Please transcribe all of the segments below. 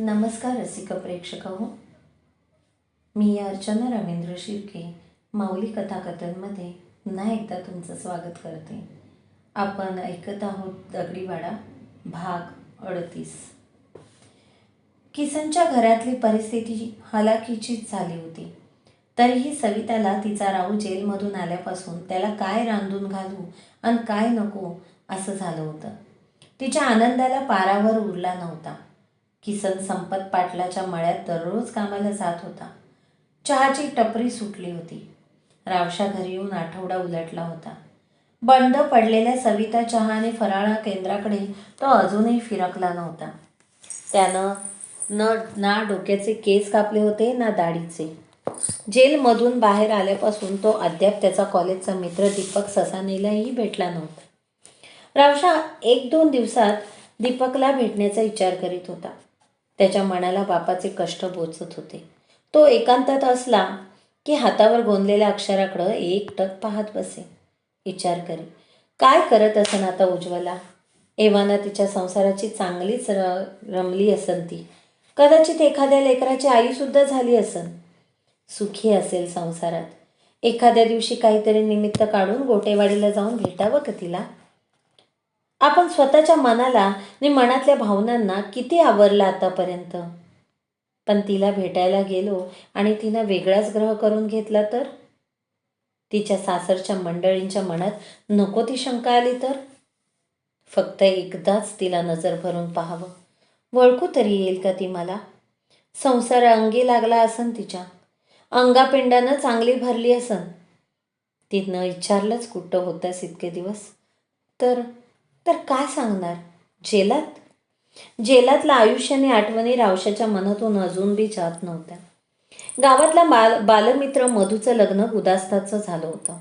नमस्कार रसिक प्रेक्षक हो मी अर्चना रवींद्र शिर्के माऊली कथाकथनमध्ये पुन्हा एकदा तुमचं स्वागत करते. आपण ऐकत आहोत दगडीवाडा भाग अडतीस. किसनच्या घरातली परिस्थिती हलाखीचीच झाली होती. तरीही सविताला तिचा राहू जेलमधून आल्यापासून त्याला काय रांधून घालू आणि काय नको असं झालं होतं. तिच्या आनंदाला पारावर उरला नव्हता. किसन संपत पाटलाच्या मळ्यात दररोज कामाला जात होता. चहाची टपरी सुटली होती. रावशा घरी येऊन आठवडा उलटला होता. बंद पडलेल्या सविता चहा आणि फराळा केंद्राकडे तो अजूनही फिरकला नव्हता. त्यानं न ना डोक्याचे केस कापले होते ना दाढीचे. जेलमधून बाहेर आल्यापासून तो अद्याप त्याचा कॉलेजचा मित्र दीपक ससानेलाही भेटला नव्हता. रावशा एक दोन दिवसात दीपकला भेटण्याचा विचार करीत होता. त्याच्या मनाला बापाचे कष्ट बोचत होते. तो एकांतात असला की हातावर गोंदलेल्या अक्षराकडं एकटक पाहत बसे. विचार करी काय करत असन आता उज्ज्वला? एव्हाना तिच्या संसाराची चांगलीच र रमली असन ती. कदाचित एखाद्या लेकराची आईसुद्धा झाली असन. सुखी असेल संसारात. एखाद्या दिवशी काहीतरी निमित्त काढून गोटेवाडीला जाऊन भेटावं का तिला? आपण स्वतःच्या मनाला आणि मनातल्या भावनांना किती आवरलं आतापर्यंत? पण तिला भेटायला गेलो आणि तिनं वेगळाच ग्रह करून घेतला तर? तिच्या सासरच्या मंडळींच्या मनात नको ती शंका आली तर? फक्त एकदाच तिला नजर भरून पाहावं. वळखू तरी येईल का ती मला? संसार अंगी लागला असन तिच्या. अंगापिंडानं चांगली भरली असन. तिनं विचारलंच कुठं होतास इतके दिवस? तर तर काय सांगणार? जेलात? जेलातला आयुष्याने आठवणी रावशाच्या मनातून अजून बी जात नव्हत्या. गावातला बाल बालमित्र मधूचं लग्न उदास्ताचं झालं होतं.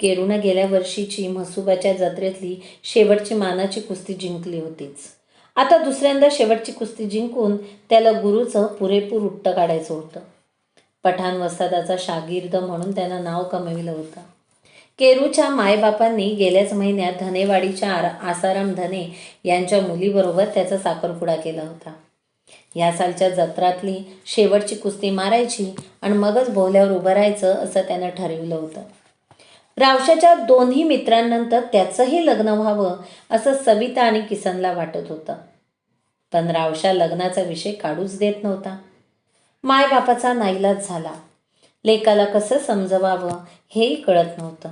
केरूनं गेल्या वर्षीची म्हसुबाच्या जत्रेतली शेवटची मानाची कुस्ती जिंकली होतीच. आता दुसऱ्यांदा शेवटची कुस्ती जिंकून त्याला गुरुचं पुरेपूर उट्ट काढायचं होतं. पठाण वस्तादाचा शागिर्द म्हणून त्यानं नाव कमविलं होतं. केरूच्या मायबापांनी गेल्याच महिन्यात धनेवाडीच्या आर आसाराम धने यांच्या मुलीबरोबर त्याचा साखरपुडा केला होता. या सालच्या जत्रातली शेवटची कुस्ती मारायची आणि मगच भोवल्यावर उभं राहायचं असं त्यानं ठरविलं होतं. रावशाच्या दोन्ही मित्रांनंतर त्याचंही लग्न व्हावं असं सविता आणि किसनला वाटत होतं. पण रावशा लग्नाचा विषय काढूच देत नव्हता. मायबापाचा नाईलाज झाला. लेकाला कसं समजवावं हेही कळत नव्हतं.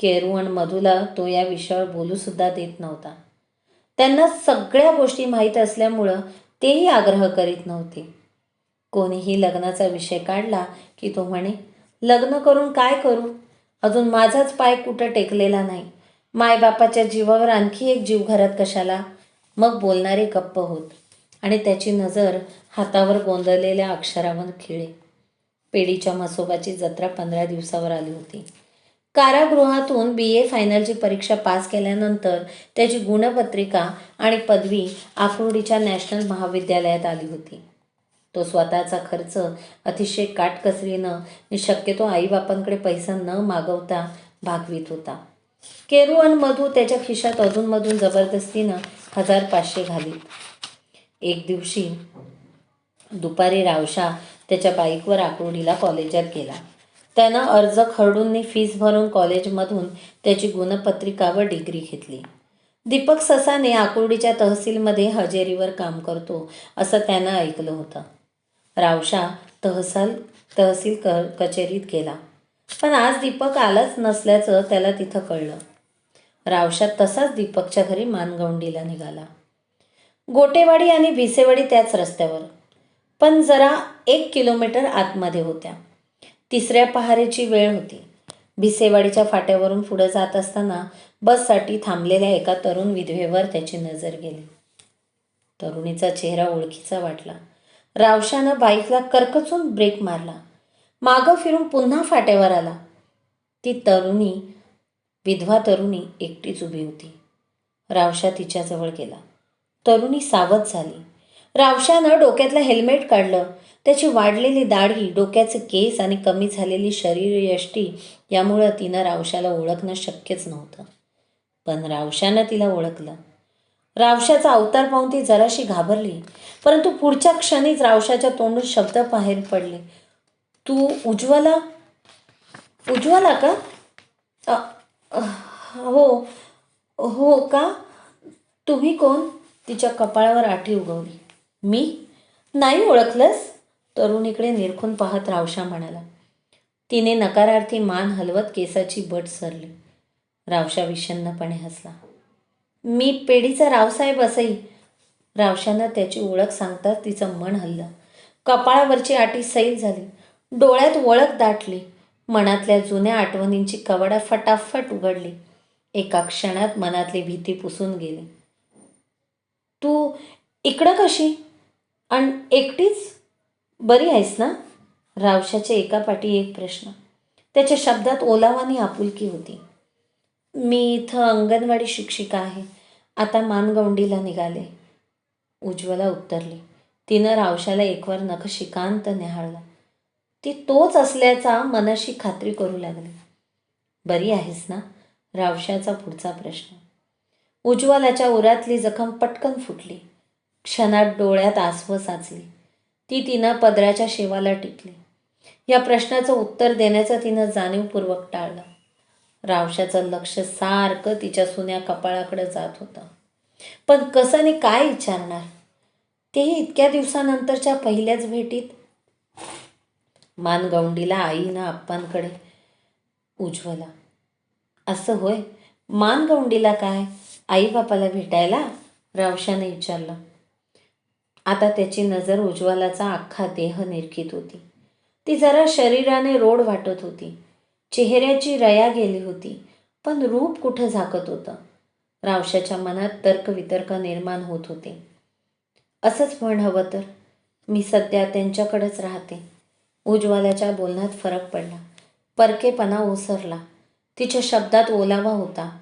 केरू आणि मधूला तो या विषयावर बोलूसुद्धा देत नव्हता. त्यांना सगळ्या गोष्टी माहीत असल्यामुळं तेही आग्रह करीत नव्हते. कोणीही लग्नाचा विषय काढला की तो म्हणे लग्न करून काय करू? अजून माझाच पाय कुठं टेकलेला नाही. मायबापाच्या जीवावर आणखी एक जीव घरात कशाला? मग बोलणारे गप्प होत आणि त्याची नजर हातावर गोंधळलेल्या अक्षरावर खिळे. पेढीच्या मसोबाची जत्रा पंधरा दिवसावर आली होती. कारागृहातून बी ए फायनलची परीक्षा पास केल्यानंतर त्याची गुणपत्रिका आणि पदवी आकुर्डीच्या नॅशनल महाविद्यालयात आली होती. तो स्वतःचा खर्च अतिशय काटकसरीनं आणि शक्यतो आईबापांकडे पैसा न मागवता भागवित होता. केरू आणि मधू त्याच्या खिशात अधूनमधून जबरदस्तीनं हजार पाचशे घालीत. एक दिवशी दुपारी रावशा त्याच्या बाईकवर आकुर्डीला कॉलेजात गेला. त्यानं अर्ज खरडूंनी फीस भरून कॉलेजमधून त्याची गुणपत्रिका व डिग्री घेतली. दीपक ससाने आकुर्डीच्या तहसीलमध्ये हजेरीवर काम करतो असं त्यानं ऐकलं होतं. रावशा तहसाल तहसील क कचेरीत गेला. पण आज दीपक आलाच नसल्याचं त्याला तिथं कळलं. रावशा तसाच दीपकच्या घरी मानगवंडीला निघाला. गोटेवाडी आणि भिसेवाडी त्याच रस्त्यावर. पण जरा एक किलोमीटर आतमध्ये होत्या. तिसऱ्या पहारेची वेळ होती. भिसेवाडीच्या फाट्यावरून पुढं जात असताना बससाठी थांबलेल्या एका तरुण विधवेवर त्याची नजर गेली. तरुणीचा चेहरा ओळखीचा वाटला. रावशानं बाईकला करकचून ब्रेक मारला. मागं फिरून पुन्हा फाट्यावर आला. ती तरुणी विधवा तरुणी एकटीच उभी होती. रावशा तिच्याजवळ गेला. तरुणी सावध झाली. रावशानं डोक्यातलं हेल्मेट काढलं. त्याची वाढलेली दाढी डोक्याचे केस आणि कमी झालेली शरीरयष्टी यामुळं तिनं रावशाला ओळखणं शक्यच नव्हतं. पण रावशानं तिला ओळखलं. रावशाचा अवतार पाहून ती जराशी घाबरली. परंतु पुढच्या क्षणीच रावशाच्या तोंडून शब्द बाहेर पडले. तू उज्ज्वला? उज्ज्वला का? अ, हो हो का? तुम्ही कोण? तिच्या कपाळावर आठी उगवली. मी? नाही ओळखलंस? तरुणीकडे निरखून पाहत रावशा म्हणाला तिने नकारार्थी मान हलवत केसाची बट सरली. रावशा विषण्णपणे हसला. मी पेढीचा रावसाहेब असई. रावशानं त्याची ओळख सांगताच तिचं मन हल्लं. कपाळावरची आटी सैल झाली. डोळ्यात ओळख दाटली. मनातल्या जुन्या आठवणींची कवडा फटाफट उघडली. एका क्षणात मनातली भीती पुसून गेली. तू इकडं कशी? आणि एकटीच? बरी आहेस ना? रावशाचे एकापाठी एक प्रश्न. त्याच्या शब्दात ओलावानी आपुलकी होती. मी इथं अंगणवाडी शिक्षिका आहे. आता मानगौंडीला निघाले. उज्ज्वला उत्तरली. तिनं रावशाला एकवर नखशिकांत न्याहाळला. ती तोच असल्याचा मनाशी खात्री करू लागली. बरी आहेस ना? रावशाचा पुढचा प्रश्न. उज्ज्वलाच्या उरातली जखम पटकन फुटली. क्षणात डोळ्यात आसवं साचली. ती तिनं पदराच्या शेवाला टिकली. या प्रश्नाचं उत्तर देण्याचं तिनं जाणीवपूर्वक टाळलं. रावशाचं लक्ष सारखं तिच्या सुन्या कपाळाकडे जात होतं. पण कसं काय विचारणार? तेही इतक्या दिवसानंतरच्या पहिल्याच भेटीत? मानगौंडीला आईनं आप्पांकडे उज्ज्वला. असं होय मानगौंडीला काय? आई बापाला भेटायला? रावशाने विचारलं. आता त्याची नजर उज्ज्वलाचा अख्खा देह निरखित होती. ती जरा शरीराने रोड वाटत होती. चेहऱ्याची रया गेली होती पण रूप कुठं झाकत होतं? रावशाच्या मनात तर्कवितर्क निर्माण होत होते. असंच म्हण हवं तर. मी सध्या त्यांच्याकडेच राहते. उज्ज्वलाच्या बोलण्यात फरक पडला. परकेपणा ओसरला. तिच्या शब्दात ओलावा होता.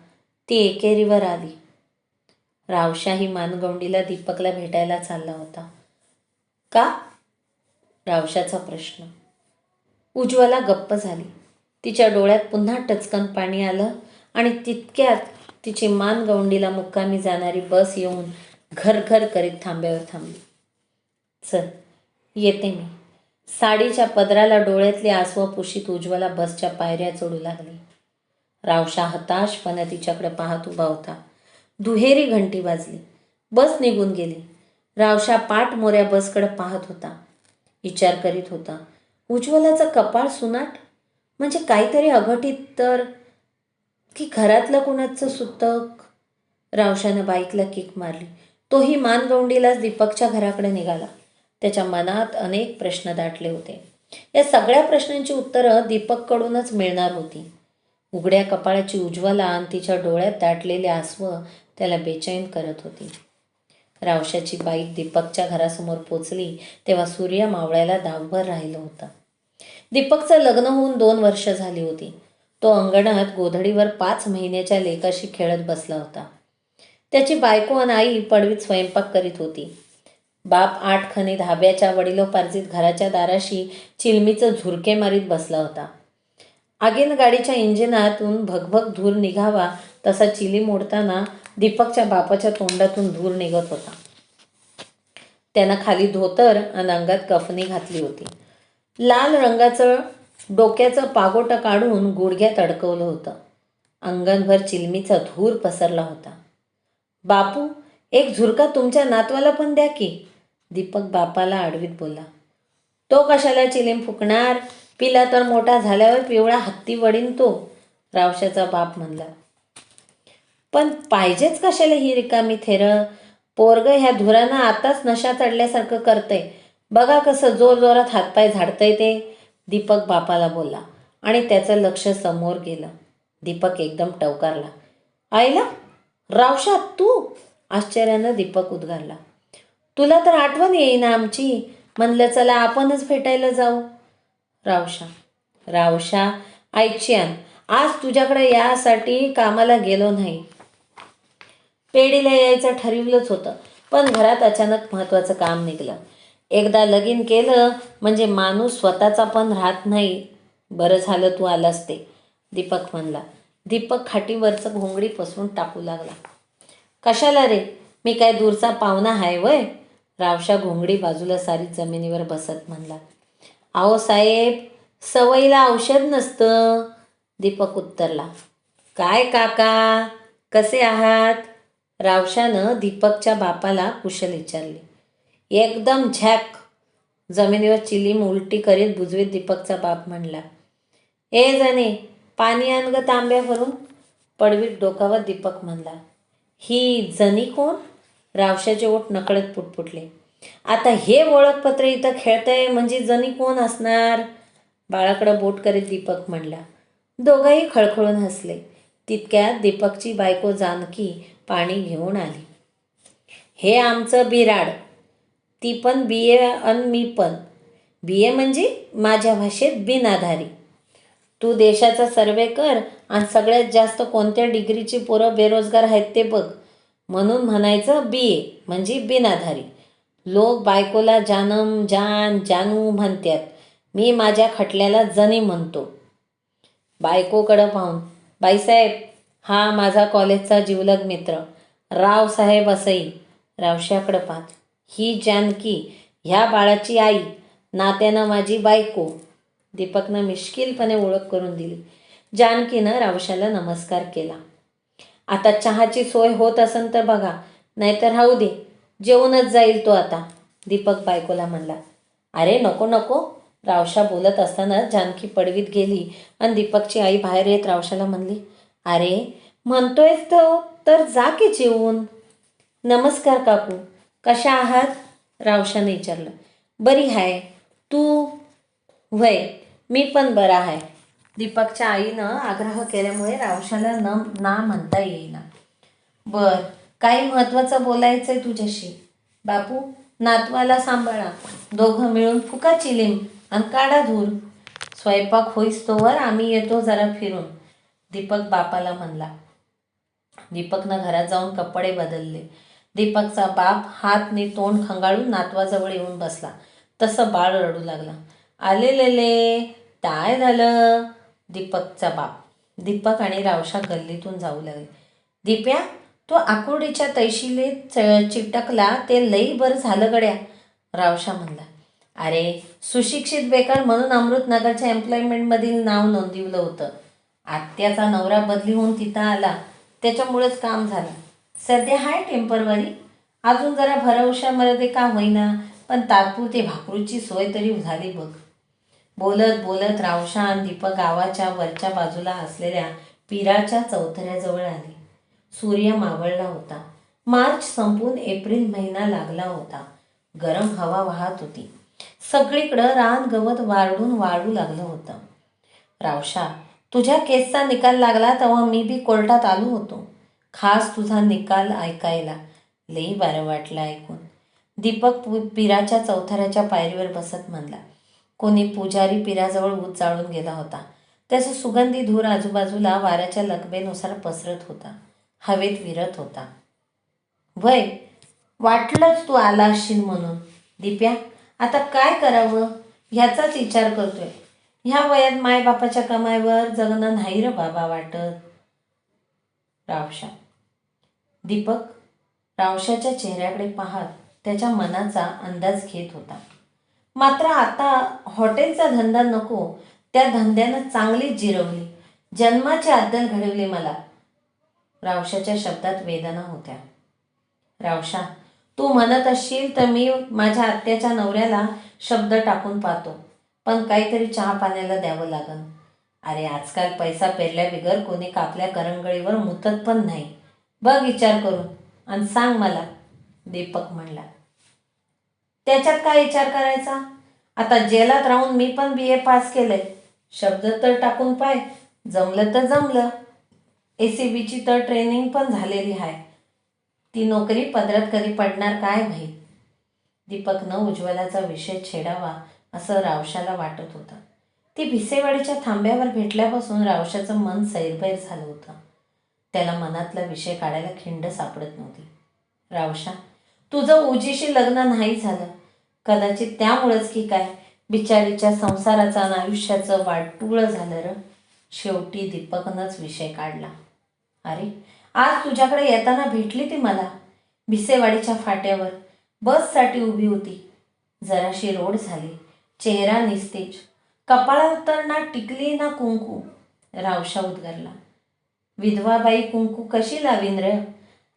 ती एकेरीवर आली. रावशाही मानगौंडीला दीपकला भेटायला चालला होता. का? रावशाचा प्रश्न. उज्ज्वला गप्प झाली. तिच्या डोळ्यात पुन्हा टचकन पाणी आलं आणि तितक्यात तिची मानगौंडीला मुक्कामी जाणारी बस येऊन घरघर करीत थांब्यावर थांबली. चल येते मी. साडीच्या पदराला डोळ्यातली आसवं पुशीत उज्ज्वला बसच्या पायऱ्या चढू लागली. रावशा हताशपणे तिच्याकडे पाहत उभा होता. दुहेरी घंटी वाजली. बस निघून गेली. रावशा पाठ मोऱ्या बसकडे पाहत होता. विचार करीत होता. उज्ज्वलाचा कपाळ सुनाट? म्हणजे काहीतरी अघटित तर? की घरातलं कुणाचं सुतक? रावशानं बाईकला किक मारली. तोही मानगौंडीलाच दीपकच्या घराकडे निघाला. त्याच्या मनात अनेक प्रश्न दाटले होते. या सगळ्या प्रश्नांची उत्तरं दीपककडूनच मिळणार होती. उघड्या कपाळाची उज्ज्वला आणि तिच्या डोळ्यात दाटलेले आसवं त्याला बेचैन करत होती. रावशाची बाईक दीपकच्या घरासमोर पोचली तेव्हा सूर्य मावळ्याला दावभर राहिलं होतं. दीपकचं लग्न होऊन दोन वर्ष झाली होती. तो अंगणात गोधडीवर पाच महिन्याच्या लेकाशी खेळत बसला होता. त्याची बायको आणि आई पडवीत स्वयंपाक करीत होती. बाप आठ खणी धाब्याच्या वडिलोपार्जित घराच्या दाराशी चिलमीचं झुरके मारीत बसला होता. आगीन गाडीच्या इंजिनातून भगभग धूर निघावा तसा चिली मोडताना दीपकच्या बापाच्या तोंडातून धूर निघत होता. त्यानं खाली धोतर आणि अंगात कफनी घातली होती. लाल रंगाचं डोक्याचं पागोटं काढून गुडघ्यात अडकवलं होतं. अंगणभर चिलमीचा धूर पसरला होता. बापू एक झुरका तुमच्या नातवाला पण द्या की. दीपक बापाला आडवीत बोलला. तो कशाला चिलीम फुकणार? पिला तर मोठा झाल्यावर पिवळा हत्ती वडीन तो. रावशाचा बाप म्हणला. पण पाहिजेच कशाला ही रिकामी थेर? पोरग ह्या धुरानं आताच नशा चढल्यासारखं करतंय. बघा कसं जोर जोरात हातपाय झाडतंय ते. दीपक बापाला बोलला आणि त्याचं लक्ष समोर गेलं. दीपक एकदम टवकारला. आईला? रावशा तू? आश्चर्यानं दीपक उद्गारला. तुला तर आठवण येईना आमची. म्हणलं चला आपणच भेटायला जाऊ. रावशा. रावशा आईची आन आज तुझ्याकडे यासाठी कामाला गेलो नाही. पेढीला यायचं ठरवलंच होतं. पण घरात अचानक महत्त्वाचं काम निघलं. एकदा लगीन केलं म्हणजे माणूस स्वतःचा पण राहत नाही. बरं झालं तू आलास ते दीपक म्हणला. दीपक खाटीवरचं घोंगडी पसरून टाकू लागला. कशाला रे? मी काय दूरचा पाहुणा आहे वय? रावशा घोंगडी बाजूला सारी जमिनीवर बसत म्हणला. अहो साहेब सवयीला औषध नसतं. दीपक उत्तरला. काय काका? कसे आहात? रावशानं दीपकच्या बापाला कुशल विचारले. एकदम झॅक. जमिनीवर चिलीम उलटी करीत बुजवीत दीपकचा बाप म्हणला ए जणे पाणी आण ग तांब्या भरून पडवीत डोकावर दीपक म्हणला ही जनी कोण? रावशाचे ओठ नकळत पुटपुटले. आता हे ओळखपत्र इथं खेळतंय म्हणजे जनी कोण असणार? बाळाकडं बोट करीत दीपक म्हणला. दोघंही खळखळून हसले. तितक्यात दीपकची बायको जानकी पाणी घेऊन आली. हे आमचं बिराड. ती पण बी ए अन मी पण. बी ए म्हणजे माझ्या भाषेत बिनाधारी. तू देशाचा सर्वे कर आणि सगळ्यात जास्त कोणत्या डिग्रीची पोरं बेरोजगार आहेत ते बघ. म्हणून म्हणायचं बी ए म्हणजे बिनाधारी. लोक बायकोला जानम जान जानू म्हणतात मी माझ्या खटल्याला जनी म्हणतो. बायकोकडं पाहून. बाईसाहेब हा माझा कॉलेजचा जिवलग मित्र. रावसाहेब असई रावशाकडं पाहत. ही जानकी ह्या बाळाची आई नात्यानं माझी बायको. दीपकनं मिश्किलपणे ओळख करून दिली. जानकीनं रावशाला नमस्कार केला. आता चहाची सोय होत असेल तर बघा नाहीतर राहू दे जेवूनच जाईल तो आता दीपक बायकोला म्हणला. अरे नको नको रावशा बोलत असताना जानकी पडवीत गेली आणि दीपकची आई बाहेर येत रावशाला म्हणली अरे म्हणतोयस तो तर जा की जेवून. नमस्कार काकू. कशा आहात? रावशाने विचारलं. बरी आहे तू? वय मी पण बरा आहे दीपकच्या आईनं आग्रह केल्यामुळे रावशाला न ना म्हणता येईना. बर काही महत्त्वाचं बोलायचं आहे तुझ्याशी. बापू नातवाला सांभाळा. दोघं मिळून फुका चिलीम आणि काढा धूर. स्वयंपाक होईस तोवर आम्ही येतो जरा फिरून. दीपक बापाला म्हणला. दीपकनं घरात जाऊन कपडे बदलले. दीपकचा बाप हातने तोंड खंगाळून नातवाजवळ येऊन बसला. तसं बाळ रडू लागला. आलेलेले काय झालं? दीपकचा बाप. दीपक आणि रावशा गल्लीतून जाऊ लागले. दीप्या तो आकुर्डीच्या तैशीले च चिटकला ते लई बरं झालं गड्या रावशा म्हणला. अरे सुशिक्षित बेकार म्हणून अमृतनगरच्या एम्प्लॉयमेंटमधील नाव नोंदवलं होतं. आत्याचा नवरा बदली होऊन तिथं आला. त्याच्यामुळेच काम झालं. सध्या हाय टेम्परवरी. अजून जरा भरवशामध्ये का होईना पण तात्पुरते भाकरूची सोय तरी झाली बघ. बोलत बोलत रावशा आणि दीपक गावाच्या वरच्या बाजूला असलेल्या पिराच्या चौथऱ्याजवळ आले. सूर्य मावळला होता. मार्च संपून एप्रिल महिना लागला होता. गरम हवा वाहत होती. सगळीकडं रान गवत वाढून वाळू लागलं होतं. रावशा तुझ्या केसचा निकाल लागला तेव्हा मी बी कोर्टात आलो होतो. खास तुझा निकाल ऐकायला. लई बरं वाटलं ऐकून. दीपक पिराच्या चौथऱ्याच्या पायरीवर बसत म्हणला. कोणी पुजारी पिराजवळ ऊत जाळून गेला होता. त्याचा सुगंधी धूर आजूबाजूला वाऱ्याच्या लकबेनुसार पसरत होता. हवेत विरत होता. वय वाटलंच तू आला असशील म्हणून. दिप्या आता काय करावं? ह्याचाच विचार करतोय. ह्या वयात मायबापाच्या कमाईवर जगणं नाही र बाबा वाटत. रावशा. दीपक रावशाच्या चेहऱ्याकडे पाहत त्याच्या मनाचा अंदाज घेत होता. मात्र आता हॉटेलचा धंदा नको त्या धंद्यानं चांगलीच जिरवली. जन्माची आदल घडवली मला. रावशाच्या शब्दात वेदना होत्या. रावशा तू म्हणत असशील तर मी माझ्या आत्याच्या नवऱ्याला शब्द टाकून पाहतो. पण काहीतरी चहा पाण्याला द्यावं लागन. अरे आजकाल पैसा पेरल्या बिगर कोणी कापल्या करंगळीवर मुतत पण नाही. बघ विचार करून आणि सांग मला दीपक म्हणला. त्याच्यात काय विचार करायचा? आता जेलात राहून मी पण बी ए पास केलंय. शब्द तर टाकून पाय जमलं तर जमलं. ए सी बीची तर ट्रेनिंग पण झालेली आहे ती नोकरी पदरात कधी पडणार काय माहीत? दीपकनं उज्ज्वलाचा विषय छेडावा. असं रावशाला वाटत होतं. ती भिसेवाडीच्या थांब्यावर भेटल्यापासून रावशाचं मन सैरभैर झालं होतं. त्याला मनातला विषय काढायला खिंड सापडत नव्हती. रावशा तुझं उजीशी लग्न नाही झालं. कदाचित त्यामुळंच की काय? बिचारीच्या संसाराचं आणि आयुष्याचं वाटुळं झालं र. शेवटी दीपकनंच विषय काढला. अरे आज तुझ्याकडे येताना भेटली ती मला. भिसेवाडीच्या फाट्यावर बससाठी उभी होती. जराशी रोड झाली. चेहरा निस्तेज. कपाळात तर ना टिकली ना कुंकू. रावशा उद्गारला. विधवाबाई कुंकू कशी लावीन रे?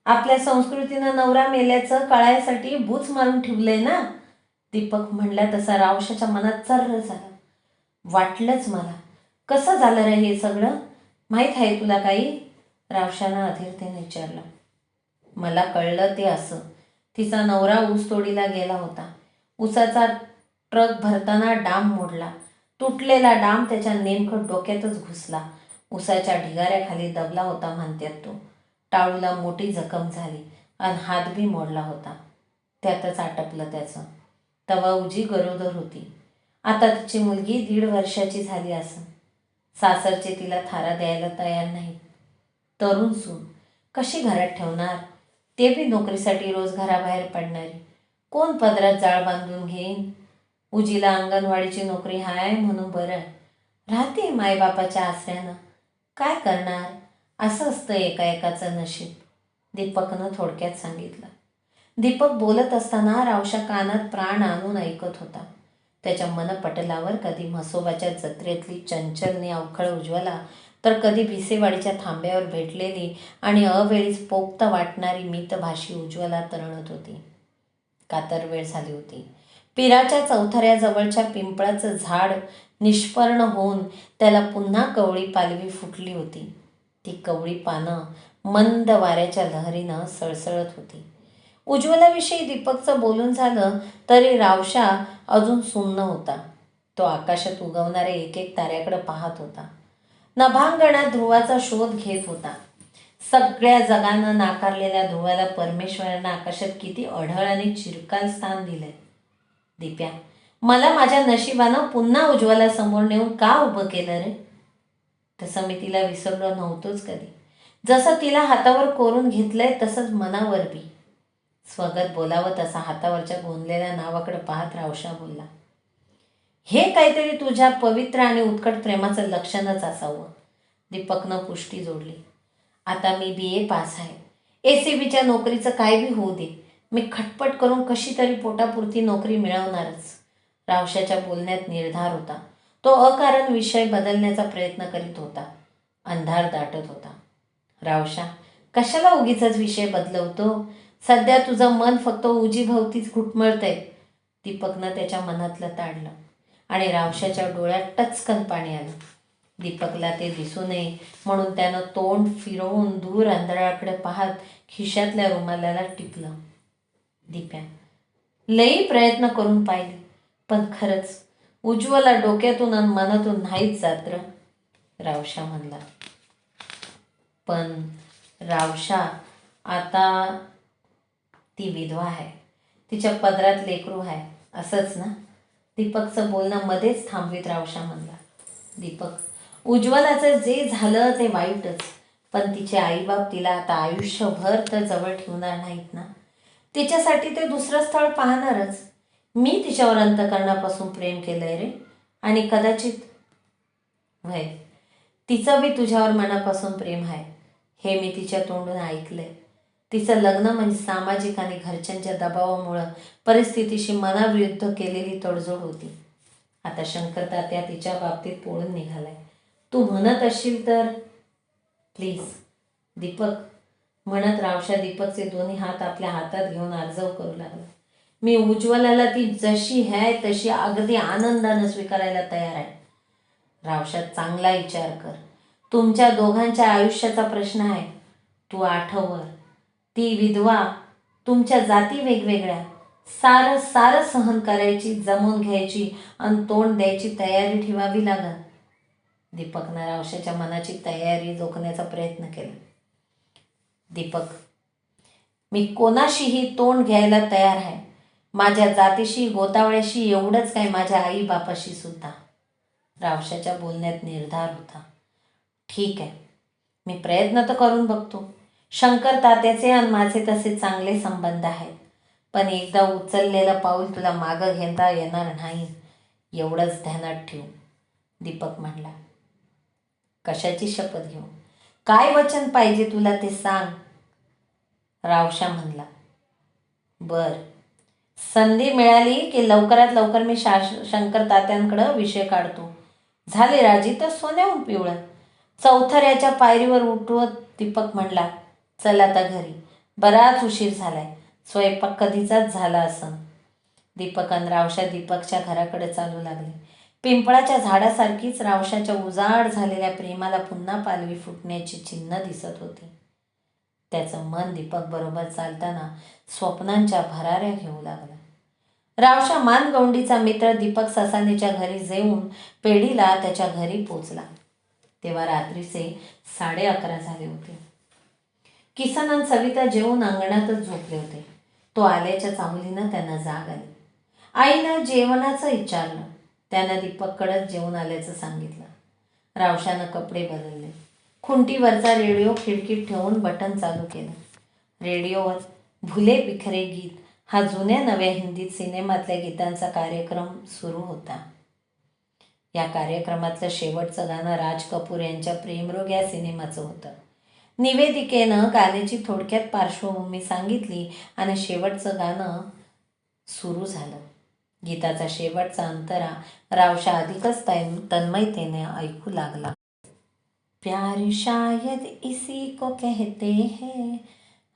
आपल्या संस्कृतीनं नवरा मेल्याचं कळायसाठी भूच मारून ठेवलंय ना? दीपक म्हणला तसा रावशाच्या मनात चर्र झाला. वाटलंच मला. कसं झालं रे हे सगळं? माहीत आहे तुला काही? रावशानं अधीरतेने विचारलं. मला कळलं ते असं. तिचा नवरा ऊसतोडीला गेला होता. ऊसाचा ट्रक भरताना डाम मोडला. तुटलेला डाम त्याच्या नेमकं डोक्यातच घुसला. उसाच्या ढिगाऱ्याखाली दबला होता म्हणतात तो. टाळूला मोठी जखम झाली आणि हातबी मोडला होता. त्यातच आटपलं त्याचं. तवा उजी गरोदर होती. आता तिची मुलगी दीड वर्षाची झाली असं. सासरचे तिला थारा द्यायला तयार नाही तरुण सून कशी घरात ठेवणार? ते बी नोकरीसाठी रोज घराबाहेर पडणारी. कोण पदरात जाळ बांधून घेईन? उजीला अंगणवाडीची नोकरी हाय म्हणून बरं. राहते मायबापाच्या आसऱ्यानं. काय करणार? असं असतं एका एकाचं नशीब. दीपकनं थोडक्यात सांगितलं. दीपक बोलत असताना रावशा कानात प्राण आणून ऐकत होता. त्याच्या मनपटलावर कधी म्हसोबाच्या जत्रेतली चंचलने अवखळ उज्ज्वला तर कधी भिसेवाडीच्या थांब्यावर भेटलेली आणि अवेळीच पोक्त वाटणारी मितभाषी उज्ज्वला तरणत होती. कातर वेळ झाली होती. पिराच्या चौथऱ्याजवळच्या पिंपळाचं झाड निष्पर्ण होऊन त्याला पुन्हा कवळी पालवी फुटली होती. ती कवळी पानं मंद वाऱ्याच्या लहरीनं सळसळत होती. उज्ज्वलाविषयी दीपकचं बोलून झालं तरी रावशा अजून सुन्न होता. तो आकाशात उगवणारे एक एक ताऱ्याकडे पाहत होता. नभांगणात ध्रुवाचा शोध घेत होता. सगळ्या जगानं नाकारलेल्या ध्रुवाला परमेश्वरानं आकाशात किती अढळ आणि चिरकाल स्थान दिलंय. दिप्या मला माझ्या नशिबानं पुन्हा उज्ज्वला समोर नेऊन का उभं केलं रे? तसं मी तिला विसरलो नव्हतोच कधी. जसं तिला हातावर कोरून घेतलंय तसंच मनावर बी. स्वगत बोलावं तसा हातावरच्या गोंदलेल्या नावाकडे पाहत रावशा बोलला हे काहीतरी तुझ्या पवित्र आणि उत्कट प्रेमाचं लक्षणच असावं. दीपकनं पुष्टी जोडली आता मी बी ए पास आहे. ए सी बीच्या नोकरीचं काय बी होऊ दे. मी खटपट करून कशी तरी पोटापुरती नोकरी मिळवणारच. रावशाच्या बोलण्यात निर्धार होता. तो अकारण विषय बदलण्याचा प्रयत्न करीत होता. अंधार दाटत होता. रावशा कशाला उगीच विषय बदलवतो? सध्या तुझं मन फक्त उजीभोवतीच घुटमळतंय. दीपकनं त्याच्या मनातलं ताडलं आणि रावशाच्या डोळ्यात टचकन पाणी आलं. दीपकला ते दिसू नये म्हणून त्यानं तोंड फिरवून दूर अंधळाकडे पाहत खिशातल्या रुमालाला टिपलं. दिप्या. लई प्रयत्न करून पाहिले पण खरंच उज्ज्वला डोक्यातून आणि मनातून नाहीच जात रावशा म्हणला. पण रावशा आता ती विधवा आहे. तिच्या पदरात लेकरू आहे. असंच ना? दीपकचं बोलणं मध्येच थांबवीत रावशा म्हणला. दीपक उज्ज्वलाचं जे झालं ते वाईटच पण तिचे आईबाप तिला आता आयुष्यभर तर जवळ ठेवणार नाहीत ना? तिच्यासाठी ते दुसरं स्थळ पाहणारच. मी तिच्यावर अंतकरणापासून प्रेम केलं आहे रे. आणि कदाचित वय तिचं बी तुझ्यावर मनापासून प्रेम आहे. हे मी तिच्या तोंडून ऐकलं आहे तिचं लग्न म्हणजे सामाजिक आणि घरच्यांच्या दबावामुळं परिस्थितीशी मनाविरुद्ध केलेली तडजोड होती. आता शंकर तात्या तिच्या बाबतीत पोळून निघालाय. तू म्हणत असशील तर प्लीज दीपक म्हणत रावशा दीपकचे दोन्ही हात आपल्या हातात घेऊन अर्जव करू लागला. मी उज्ज्वलाला ती जशी आहे तशी अगदी आनंदानं स्वीकारायला तयार आहे. रावशा चांगला विचार कर. तुमच्या दोघांच्या आयुष्याचा प्रश्न आहे. तू आठवर ती विधवा तुमच्या जाती वेगवेगळ्या. सारं सारं सहन करायची जमून घ्यायची आणि तोंड द्यायची तयारी ठेवावी लागल. दीपकनं रावशाच्या मनाची तयारी जोखण्याचा प्रयत्न केला. दीपक. मी कोणाशीही तोंड घ्यायला तयार आहे. माझ्या जातीशी गोतावळ्याशी एवढंच काय माझ्या आई बापाशी सुद्धा. रावशाच्या बोलण्यात निर्धार होता. ठीक आहे. मी प्रयत्न तर करून बघतो. शंकर तात्याचे आणि माझे तसे चांगले संबंध आहेत. पण एकदा उचललेलं पाऊल तुला मागं घेता येणार नाही. एवढंच ध्यानात ठेव. दीपक म्हणला. कशाची शपथ घेऊ? काय वचन पाहिजे तुला ते सांग. रावशा म्हणला बर. संधी मिळाली की लवकरात लवकर मी शा शंकर तात्यांकडं विषय काढतो. झाले राजी तर सोन्याहून पिवळं. चौथऱ्याच्या पायरीवर उठवत दीपक म्हणला चल आता घरी. बराच उशीर झालाय. स्वयंपाक कधीचाच झाला असं दीपक आणि रावशा दीपकच्या घराकडे चालू लागले. पिंपळाच्या झाडासारखीच रावशाच्या उजाड झालेल्या प्रेमाला पुन्हा पालवी फुटण्याची चिन्ह दिसत होती. त्याचं मन दीपक बरोबर चालताना स्वप्नांच्या भराऱ्या घेऊ लागला. रावशा मानगौंडीचा मित्र दीपक ससानेच्या घरी जेऊन पेढीला त्याच्या घरी पोचला. तेव्हा रात्रीचे साडे अकरा झाले होते. किसन आणि सविता जेवून अंगणातच झोपले होते. तो आल्याच्या चांगलीनं त्यांना जाग आली. आईनं जेवणाचं विचारलं. त्यानं दीपककडंच जेवून आल्याचं सांगितलं. रावशानं कपडे बदलले. खुंटीवरचा रेडिओ खिडकीत ठेवून बटन चालू केलं. रेडिओवर भुले बिखरे गीत. हा जुन्या नव्या हिंदीत सिनेमातल्या गीतांचा कार्यक्रम सुरू होता. या कार्यक्रमातलं शेवटचं गाणं राज कपूर यांच्या प्रेमरोग या सिनेमाचं होतं. निवेदिकेनं गाण्याची थोडक्यात पार्श्वभूमी सांगितली आणि शेवटचं गाणं सुरू झालं. गीताचा शेवटचा अंतरा रावशा अधिकच तन्मयतेने ऐकू लागला. प्यार शायद इसी को कहते हैं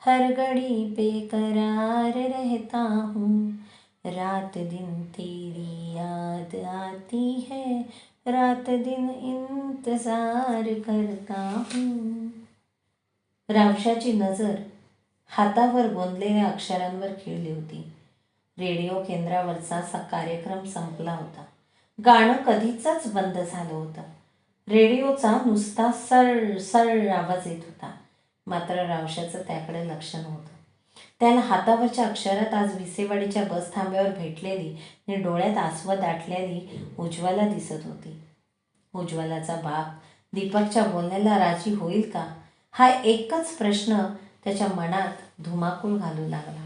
हर घड़ी बेकरार रहता हूँ। रात दिन तेरी याद आती है रात दिन इंतजार करता हूँ। रावशाची नजर हातावर गोंदलेल्या अक्षरांवर खिळली होती. रेडिओ केंद्रावरचा सा कार्यक्रम संपला होता. गाणं कधीचाच बंद झालं होतं. रेडिओचा नुसता सर सर आवाज येत होता. मात्र रावशाचं त्याकडे लक्ष नव्हतं. त्याला हातावरच्या अक्षरात आज विसेवाडीच्या बस थांब्यावर भेटलेली आणि डोळ्यात आसवं दाटलेली उज्ज्वला दिसत होती. उज्ज्वलाचा बाप दीपकच्या बोलण्याला राजी होईल का? हा एकच प्रश्न त्याच्या मनात धुमाकूळ घालू लागला.